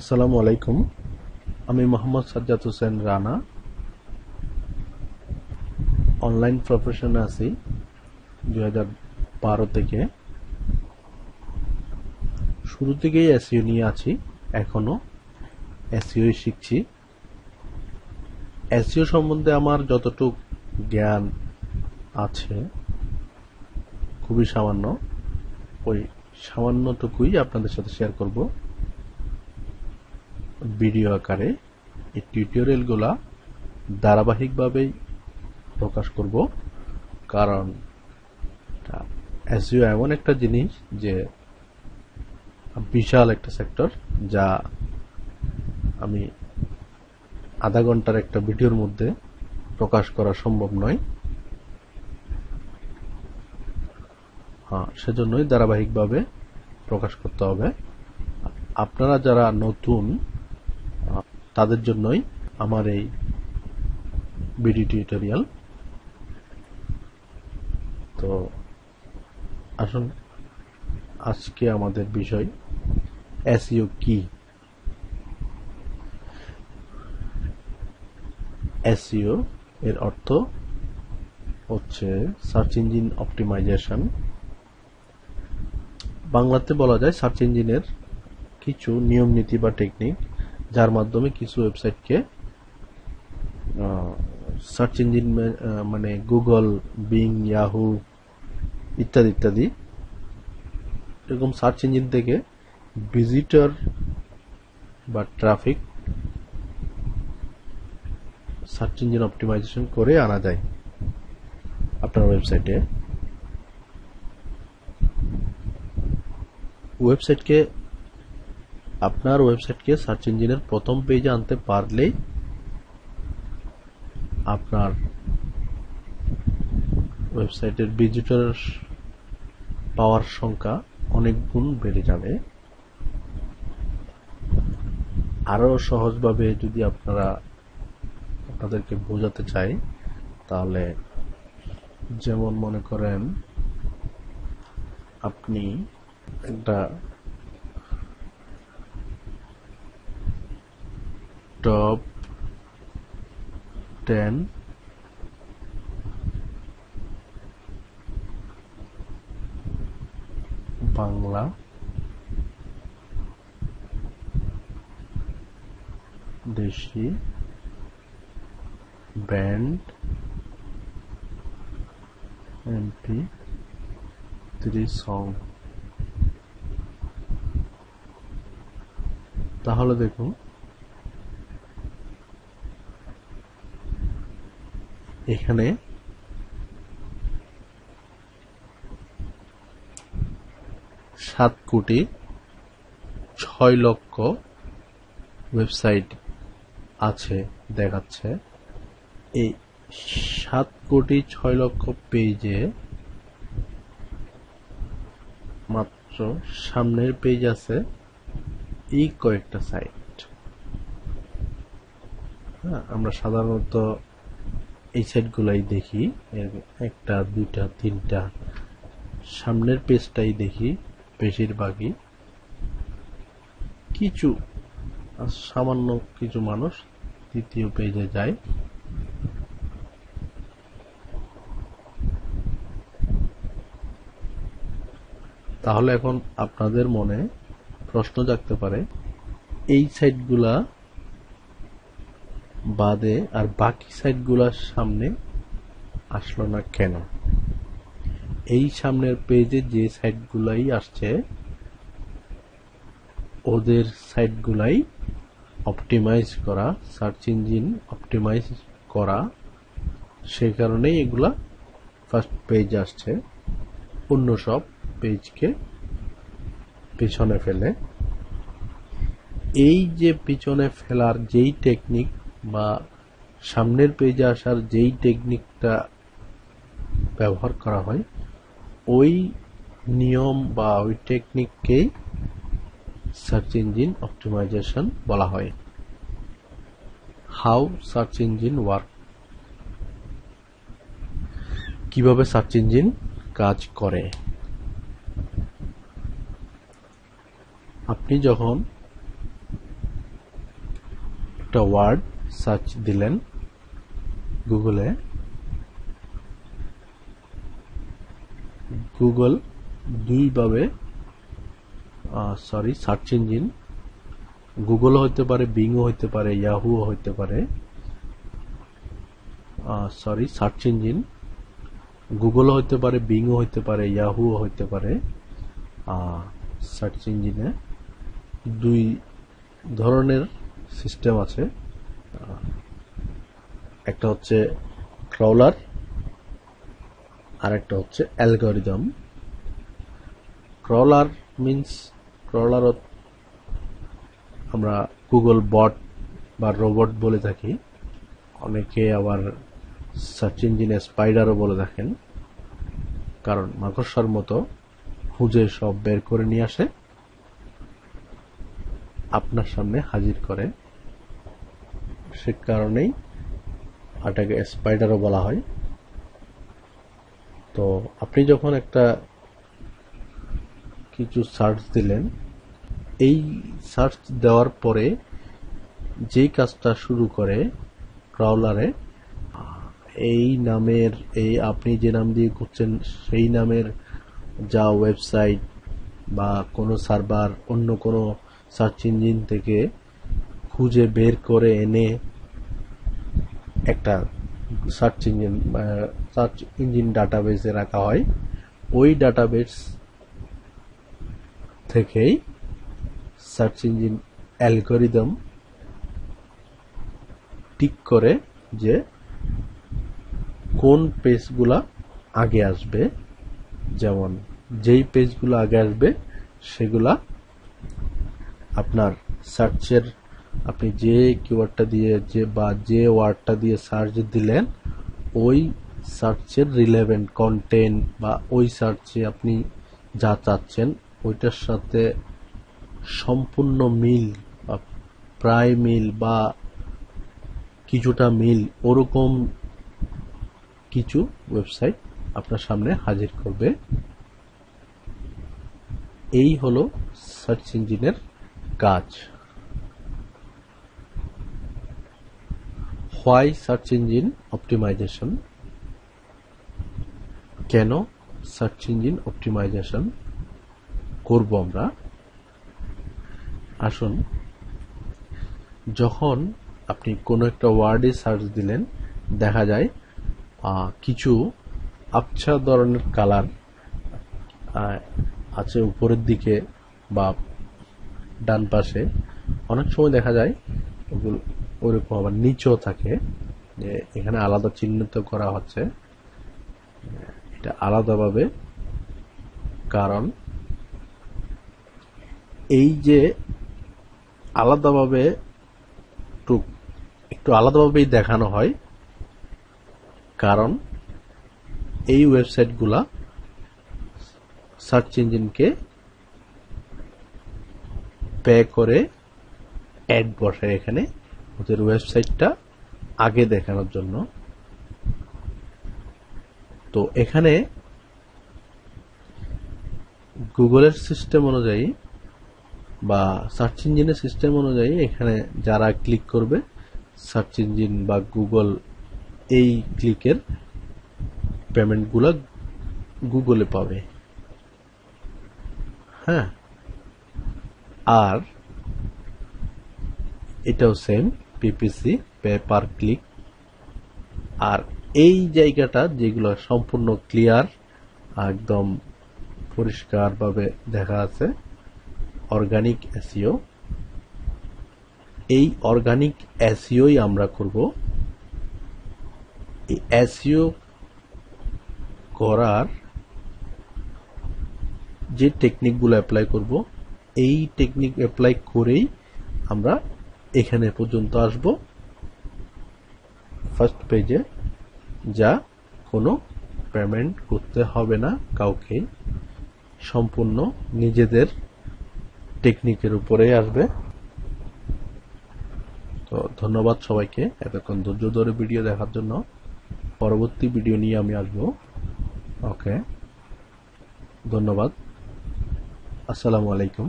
আসসালামু আলাইকুম। আমি মোহাম্মদ সাজ্জাদ হোসেন রানা। অনলাইন প্রফেশনে আছি দুই হাজার বারো থেকে। শুরু থেকেই এসইও নিয়ে আছি, এখনও এসইও শিখছি। এসইও সম্বন্ধে আমার যতটুক জ্ঞান আছে, খুবই সামান্য, ওই সামান্যটুকুই আপনাদের সাথে শেয়ার করব। ভিডিও আকারে এই টিউটোরিয়ালগুলা ধারাবাহিকভাবেই প্রকাশ করব। কারণ এসইও এমন একটা জিনিস যে বিশাল একটা সেক্টর যা আমি আধা ঘণ্টার একটা ভিডিওর মধ্যে প্রকাশ করা সম্ভব নয়। হ্যাঁ সেজন্যই ধারাবাহিকভাবে প্রকাশ করতে হবে। আপনারা যারা নতুন তাদের জন্যই আমার এই ভিডিও টিউটোরিয়াল। তো আসুন, আজকে আমাদের বিষয় এসইও কি? এসইও এর অর্থ হচ্ছে সার্চ ইঞ্জিন অপটিমাইজেশন। বাংলাতে বলা যায় সার্চ ইঞ্জিনের কিছু নিয়ম নীতি বা টেকনিক। যার মাধ্যমে কিছু ওয়েবসাইটকে সার্চ ইঞ্জিন মানে গুগল বিং ইয়াহু ইত্যাদি ইত্যাদি এরকম সার্চ ইঞ্জিন থেকে ভিজিটর বা ট্রাফিক সার্চ ইঞ্জিন অপটিমাইজেশন করে আনা যায় আপনার ওয়েবসাইটে ওয়েবসাইটকে আপনার ওয়েবসাইটকে সার্চ ইঞ্জিনের প্রথম পেজে আনতে পারলেই আপনার ওয়েবসাইটের ভিজিটর পাওয়ার সংখ্যা অনেক গুণ বেড়ে যাবে। আরও সহজভাবে যদি আপনারা আপনাদেরকে বোঝাতে চাই, তাহলে যেমন মনে করেন, আপনি একটা টপ টেন বাংলা দেশি ব্যান্ড এমপি থ্রি সং তাহলে দেখুন। এখানে সাত কোটি ছয় লক্ষ ওয়েবসাইট আছে, দেখাচ্ছে। এই সাত কোটি ছয় লক্ষ পেজে মাত্র সামনের পেজ আছে এই কয়েকটা সাইট হ্যাঁ আমরা সাধারণত এই সাইটগুলাই দেখি। একটা, দুইটা, তিনটা। সামনের পেজটাই দেখি বেশিরভাগই। কিছু সামান্য কিছু মানুষ তৃতীয় পেজে যায়। তাহলে এখন আপনাদের মনে প্রশ্ন জাগতে পারে, এই সাইটগুলা বাদে আর বাকি সাইটগুলার সামনে আসলো না কেন? এই সামনের পেজে যে সাইটগুলাই আসছে, ওদের সাইটগুলাই অপটিমাইজ করা, সার্চ ইঞ্জিন অপটিমাইজ করা, সে কারণেই এগুলা ফার্স্ট পেজ আসছে। অন্য সব পেজকে পিছনে ফেলে। এই যে পিছনে ফেলার যেই টেকনিক বা সামনের পেজে আসার যেই টেকনিকটা ব্যবহার করা হয়, ওই নিয়ম বা ওই টেকনিককেই সার্চ ইঞ্জিন অপটিমাইজেশন বলা হয়। হাউ সার্চ ইঞ্জিন ওয়ার্ক কীভাবে সার্চ ইঞ্জিন কাজ করে? আপনি যখন একটা ওয়ার্ড সার্চ দিলেন গুগলে। গুগল দুইভাবে সরি সার্চ ইঞ্জিন গুগল হতে পারে বিংও হতে পারে ইয়াহুও হইতে পারে। সরি সার্চ ইঞ্জিন গুগলও হতে পারে বিংও হতে পারে ইয়াহুও হইতে পারে। সার্চ ইঞ্জিনে দুই ধরনের সিস্টেম আছে। একটা হচ্ছে ক্রাউলার আর একটা হচ্ছে অ্যালগোরিদম ক্রলার মিন্স ক্রলার আমরা গুগল বট বা রোবট বলে থাকি। অনেকে আবার সার্চ ইঞ্জিনে স্পাইডারও বলে থাকেন। কারণ মাকড়সার মতো খুঁজে সব বের করে নিয়ে আসে। আপনার সামনে হাজির করে। সে কারণেই এটাকে স্পাইডারও বলা হয়। তো আপনি যখন একটা কিছু সার্চ দিলেন, এই সার্চ দেওয়ার পরে যেই কাজটা শুরু করে ক্রাউলারে এই নামের, এই আপনি যে নাম দিয়ে করছেন সেই নামের যা ওয়েবসাইট বা কোনো সার্ভার অন্য কোনো সার্চ ইঞ্জিন থেকে খুঁজে বের করে এনে একটা সার্চ ইঞ্জিন সার্চ ইঞ্জিন ডাটাবেসে রাখা হয়। ওই ডাটাবেস থেকেই সার্চ ইঞ্জিন অ্যালগোরিদম ঠিক করে যে কোন পেজগুলা আগে আসবে। যেমন যেই পেজগুলো আগে আসবে, সেগুলা আপনার সার্চের আপনি যে কিওয়ার্ডটা দিয়ে, যে বা যে ওয়ার্ডটা দিয়ে সার্চ দিলেন, ওই সার্চের রিলেভেন্ট কন্টেন্ট বা ওই সার্চে আপনি যা চাচ্ছেন, ওইটার সাথে সম্পূর্ণ মিল বা প্রায় মিল বা কিছুটা মিল, ওরকম কিছু ওয়েবসাইট আপনার সামনে হাজির করবে। এই হলো সার্চ ইঞ্জিনের কাজ। হোয়াই সার্চ ইঞ্জিন অপটিমাইজেশন কেন সার্চ ইঞ্জিন অপটিমাইজেশন করব আমরা? আসুন, যখন আপনি কোনো একটা ওয়ার্ডে সার্চ দিলেন, দেখা যায় কিছু আবছা ধরনের কালার আছে উপরের দিকে বা ডান পাশে। অনেক সময় দেখা যায় ওরকম আবার নিচেও থাকে, যে এখানে আলাদা চিহ্নিত করা হচ্ছে। এটা আলাদাভাবে কারণ এই যে আলাদাভাবে একটু একটু আলাদাভাবেই দেখানো হয়, কারণ এই ওয়েবসাইটগুলা সার্চ ইঞ্জিনকে পে করে অ্যাড বসায় এখানে। ওদের ওয়েবসাইটটা আগে দেখানোর জন্য। তো এখানে গুগলের সিস্টেম অনুযায়ী বা সার্চ ইঞ্জিনের সিস্টেম অনুযায়ী এখানে যারা ক্লিক করবে, সার্চ ইঞ্জিন বা গুগল এই ক্লিকের পেমেন্টগুলো গুগলে পাবে। হ্যাঁ আর এটাও same PPC pay per click আর এই জায়গাটা যেগুলো সম্পূর্ণ ক্লিয়ার একদম পরিষ্কারভাবে দেখা আছে অর্গানিক এসিও এই অর্গানিক এসিওই আমরা করব। এই এসিও করার যে টেকনিকগুলো অ্যাপ্লাই করব, এই টেকনিক অ্যাপ্লাই করেই আমরা এখানে পর্যন্ত আসব। ফার্স্ট পেজে যা কোনো পেমেন্ট করতে হবে না, কাউকে। সম্পূর্ণ নিজেদের টেকনিকের উপরেই আসবে। তো ধন্যবাদ সবাইকে এতক্ষণ ধৈর্য ধরে ভিডিও দেখার জন্য। পরবর্তী ভিডিও নিয়ে আমি আসব। ওকে ধন্যবাদ। আসসালামু আলাইকুম।